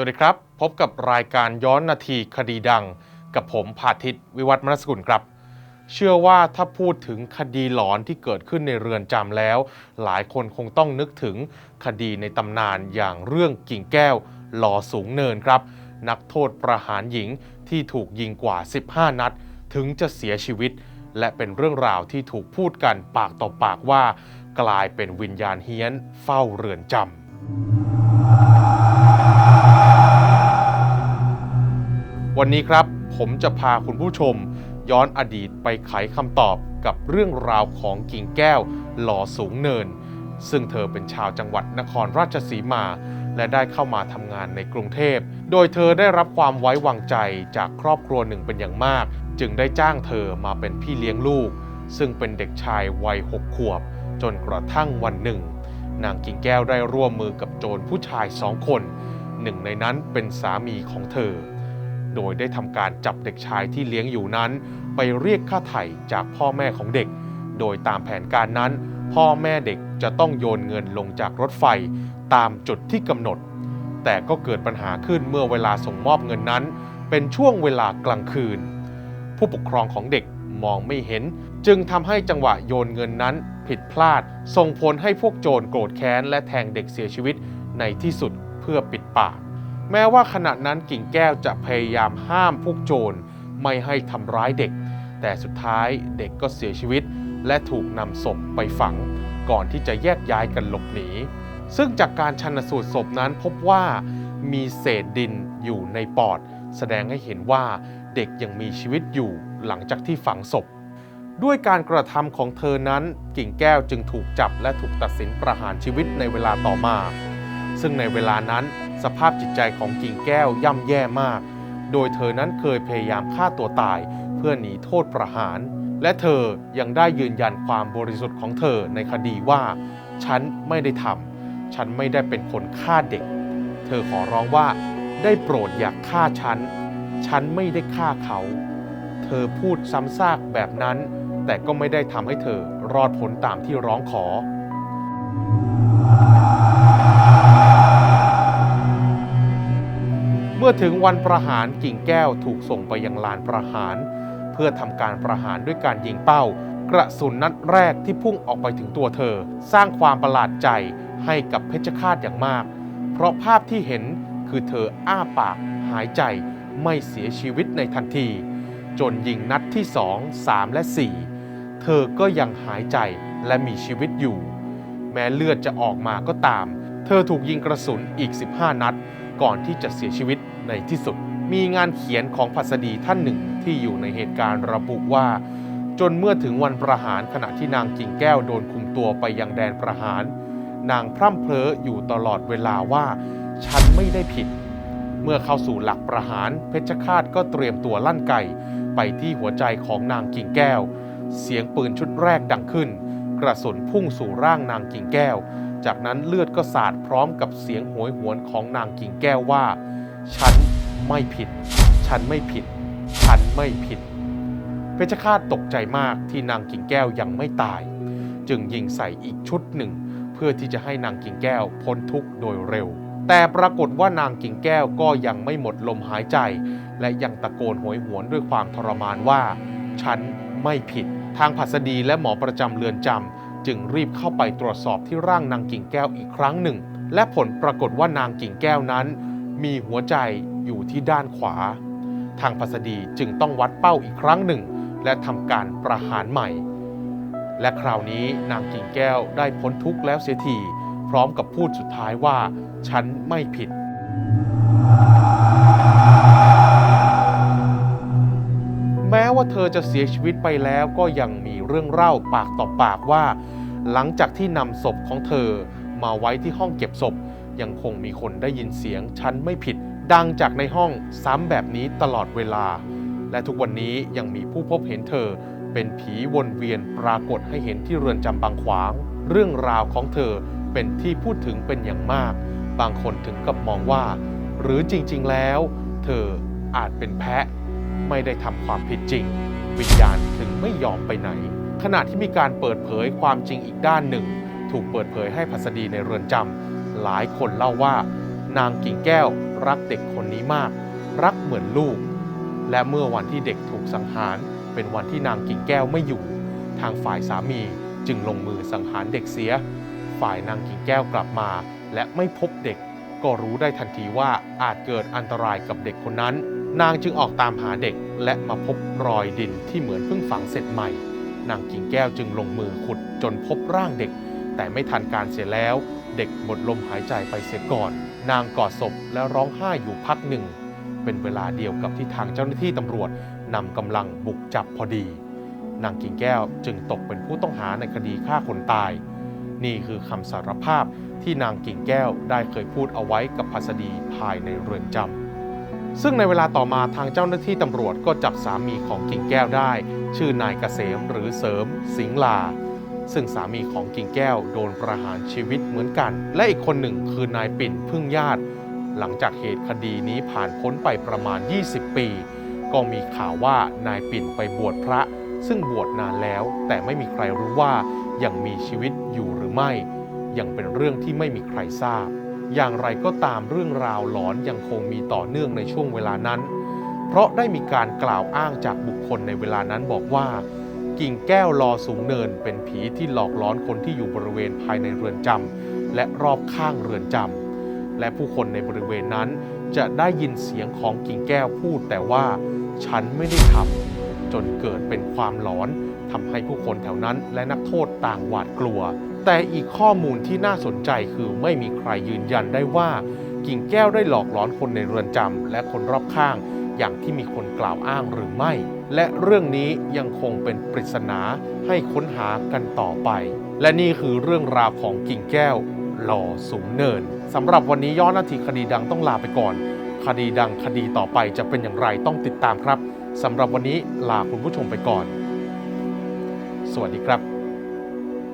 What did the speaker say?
วัสดีครับ พบกับรายการย้อนนาทีคดีดัง กับผมพาทิตวิวัฒน์มนสกุลครับ เชื่อว่าถ้าพูดถึงคดีหลอนที่เกิดขึ้นในเรือนจำแล้ว หลายคนคงต้องนึกถึงคดีในตำนานอย่างเรื่องกิ่งแก้วหลอสูงเนินครับ นักโทษประหารหญิงที่ถูกยิงกว่า 15 นัด ถึงจะเสียชีวิต และเป็นเรื่องราวที่ถูกพูดกันปากต่อปากว่า กลายเป็นวิญญาณเฮี้ยนเฝ้าเรือนจำ วันนี้ครับผมจะพาคุณผู้ชม ย้อนอดีตไปไขคำตอบกับเรื่องราวของกิ่งแก้ว หล่อสูงเนิน ซึ่งเธอเป็นชาวจังหวัดนครราชสีมา และได้เข้ามาทำงานในกรุงเทพ โดยเธอได้รับความไว้วางใจจากครอบครัวหนึ่งเป็นอย่างมาก จึงได้จ้างเธอมาเป็นพี่เลี้ยงลูก ซึ่งเป็นเด็กชายวัยหกขวบ จนกระทั่งวันหนึ่ง นางกิ่งแก้วได้ร่วมมือกับโจรผู้ชายสองคน หนึ่งในนั้นเป็นสามีของเธอ โดยได้ทำการจับเด็กชายที่เลี้ยงอยู่นั้น ไปเรียกค่าไถ่จากพ่อแม่ของเด็ก โดยตามแผนการนั้น พ่อแม่เด็กจะต้องโยนเงินลงจากรถไฟตามจุดที่กำหนด แต่ก็เกิดปัญหาขึ้นเมื่อเวลาส่งมอบเงินนั้น เป็นช่วงเวลากลางคืน ผู้ปกครองของเด็กมองไม่เห็น จึงทำให้จังหวะโยนเงินนั้นผิดพลาด ส่งผลให้พวกโจรโกรธแค้นและแทงเด็กเสียชีวิตในที่สุดเพื่อปิดปาก แม้ว่าขณะนั้นกิ่งแก้วจะพยายามห้ามพวกโจรไม่ให้ทำร้ายเด็ก แต่สุดท้ายเด็กก็เสียชีวิต และถูกนำศพไปฝัง ก่อนที่จะแยกย้ายกันหลบหนี ซึ่งจากการชันสูตรศพนั้นพบว่ามีเศษดินอยู่ในปอด แสดงให้เห็นว่าเด็กยังมีชีวิตอยู่หลังจากที่ฝังศพ ด้วยการกระทำของเธอนั้นกิ่งแก้วจึงถูกจับและถูกตัดสินประหารชีวิตในเวลาต่อมา ซึ่งในเวลานั้น สภาพจิตใจของกิ่งแก้วย่ำแย่มาก โดยเธอนั้นเคยพยายามฆ่าตัวตายเพื่อหนีโทษประหาร และเธอยังได้ยืนยันความบริสุทธิ์ของเธอในคดีว่า ฉันไม่ได้ทำฉันไม่ได้เป็นคนฆ่าเด็ก เธอขอร้องว่าได้โปรดอย่าฆ่าฉัน ฉันไม่ได้ฆ่าเขา เธอพูดซ้ำซากแบบนั้น แต่ก็ไม่ได้ทำให้เธอรอดพ้นตามที่ร้องขอ มื่อถึงวันประหารกิ่งแก้วถูกส่งไปยังลานประหาร เพื่อทำการประหารด้วยการยิงเป้า กระสุนนัดแรกที่พุ่งออกไปถึงตัวเธอ สร้างความประหลาดใจให้กับเพชฌฆาตอย่างมาก เพราะภาพที่เห็นคือเธออ้าปากหายใจไม่เสียชีวิตในทันที จนยิงนัดที่2 3และ4เธอก็ยังหายใจและมีชีวิตอยู่ แม้เลือดจะออกมาก็ตาม เธอถูกยิงกระสุนอีก 15 นัด ก่อนที่จะเสียชีวิต ในที่สุดมีงานเขียนของพัสดีท่านหนึ่งที่อยู่ในเหตุการณ์ระบุว่า จนเมื่อถึงวันประหารขณะที่นางกิ่งแก้วโดนคุมตัวไปยังแดนประหาร นางพร่ำเพ้ออยู่ตลอดเวลาว่า ฉันไม่ได้ผิด เมื่อเข้าสู่หลักประหาร เพชฌฆาตก็เตรียมตัวลั่นไก่ไปที่หัวใจของนางกิ่งแก้ว เสียงปืนชุดแรกดังขึ้น กระสุนพุ่งสู่ร่างนางกิ่งแก้ว จากนั้นเลือดก็สาดพร้อมกับเสียงโหยหวนของนางกิ่งแก้วว่า ฉันไม่ผิด ฉันไม่ผิด ฉันไม่ผิด เพชฌฆาตตกใจมากที่นางกิ่งแก้วยังไม่ตาย จึงยิงใส่อีกชุดหนึ่ง เพื่อที่จะให้นางกิ่งแก้วพ้นทุกข์โดยเร็ว แต่ปรากฏว่านางกิ่งแก้วก็ยังไม่หมดลมหายใจ และยังตะโกนโหยหวนด้วยความทรมานว่า ฉันไม่ผิด ทางผัสดีและหมอประจำเรือนจำจึงรีบเข้าไปตรวจสอบที่ร่างนางกิ่งแก้วอีกครั้งหนึ่ง และผลปรากฏว่านางกิ่งแก้วนั้น มีหัวใจอยู่ที่ด้านขวา ทางพัสดีจึงต้องวัดเป้าอีกครั้งหนึ่ง และทำการประหารใหม่ และคราวนี้นางกิ่งแก้วได้พ้นทุกข์แล้วเสียทีพร้อมกับพูดสุดท้ายว่า ฉันไม่ผิด แม้ว่าเธอจะเสียชีวิตไปแล้วก็ยังมีเรื่องเล่าปากต่อปากว่า หลังจากที่นำศพของเธอมาไว้ที่ห้องเก็บศพ ยังคงมีคนได้ยินเสียงฉันไม่ผิด ดังจากในห้องซ้ำแบบนี้ตลอดเวลา และทุกวันนี้ยังมีผู้พบเห็นเธอ เป็นผีวนเวียนปรากฏให้เห็นที่เรือนจำบางขวาง เรื่องราวของเธอเป็นที่พูดถึงเป็นอย่างมาก บางคนถึงกับมองว่า หรือจริงๆแล้ว เธออาจเป็นแพะ ไม่ได้ทำความผิดจริง วิญญาณถึงไม่ยอมไปไหน ขณะที่มีการเปิดเผยความจริงอีกด้านหนึ่ง ถูกเปิดเผยให้พัสดีในเรือนจำ หลายคนเล่าว่า นางกิ่งแก้วรักเด็กคนนี้มาก รักเหมือนลูก และเมื่อวันที่เด็กถูกสังหาร เป็นวันที่นางกิ่งแก้วไม่อยู่ ทางฝ่ายสามีจึงลงมือสังหารเด็กเสีย ฝ่ายนางกิ่งแก้วกลับมา และไม่พบเด็ก ก็รู้ได้ทันทีว่าอาจเกิดอันตรายกับเด็กคนนั้น นางจึงออกตามหาเด็กและมาพบรอยดินที่เหมือนเพิ่งฝังเสร็จใหม่ นางกิ่งแก้วจึงลงมือขุดจนพบร่างเด็ก แต่ไม่ทันการเสียแล้ว เด็กหมดลมหายใจไปเสียก่อน นางกอดศพและร้องไห้อยู่พักหนึ่ง เป็นเวลาเดียวกับที่ทางเจ้าหน้าที่ตำรวจนำกำลังบุกจับพอดี นางกิ่งแก้วจึงตกเป็นผู้ต้องหาในคดีฆ่าคนตาย นี่คือคำสารภาพที่นางกิ่งแก้วได้เคยพูดเอาไว้กับพัสดีภายในเรือนจำซึ่งในเวลาต่อมาทางเจ้าหน้าที่ตำรวจก็จับสามีของกิ่งแก้วได้ ชื่อนายเกษมหรือเสริมสิงหลา ซึ่งสามีของกิ่งแก้วโดนประหารชีวิตเหมือนกัน และอีกคนหนึ่งคือนายปิ่นพึ่งญาติ หลังจากเหตุคดีนี้ผ่านพ้นไปประมาณ 20 ปี ก็มีข่าวว่านายปิ่นไปบวชพระ ซึ่งบวชนานแล้วแต่ไม่มีใครรู้ว่ายังมีชีวิตอยู่หรือไม่ ยังเป็นเรื่องที่ไม่มีใครทราบ อย่างไรก็ตามเรื่องราวหลอนยังคงมีต่อเนื่องในช่วงเวลานั้น เพราะได้มีการกล่าวอ้างจากบุคคลในเวลานั้นบอกว่า กิ่งแก้วลอสูงเนิน เป็นผีที่หลอกล้อนคนที่อยู่บริเวณภายในเรือนจำและรอบข้างเรือนจำและผู้คนในบริเวณนั้นจะได้ยินเสียงของกิ่งแก้วพูดแต่ว่าฉันไม่ได้ทำจนเกิดเป็นความหลอนทำให้ผู้คนแถวนั้นและนักโทษต่างหวาดกลัว แต่อีกข้อมูลที่น่าสนใจคือไม่มีใครยืนยันได้ว่า กิ่งแก้วได้หลอกหลอนคนในเรือนจำและคนรอบข้าง อย่างที่มีคนกล่าวอ้างหรือไม่ และเรื่องนี้ยังคงเป็นปริศนาให้ค้นหากันต่อไป และนี่คือเรื่องราวของกิ่งแก้วหล่อสูงเนินสำหรับวันนี้ย้อนนาทีคดีดังต้องลาไปก่อน คดีดังคดีต่อไปจะเป็นอย่างไรต้องติดตามครับสำหรับวันนี้ลาคุณผู้ชมไปก่อน สวัสดีครับ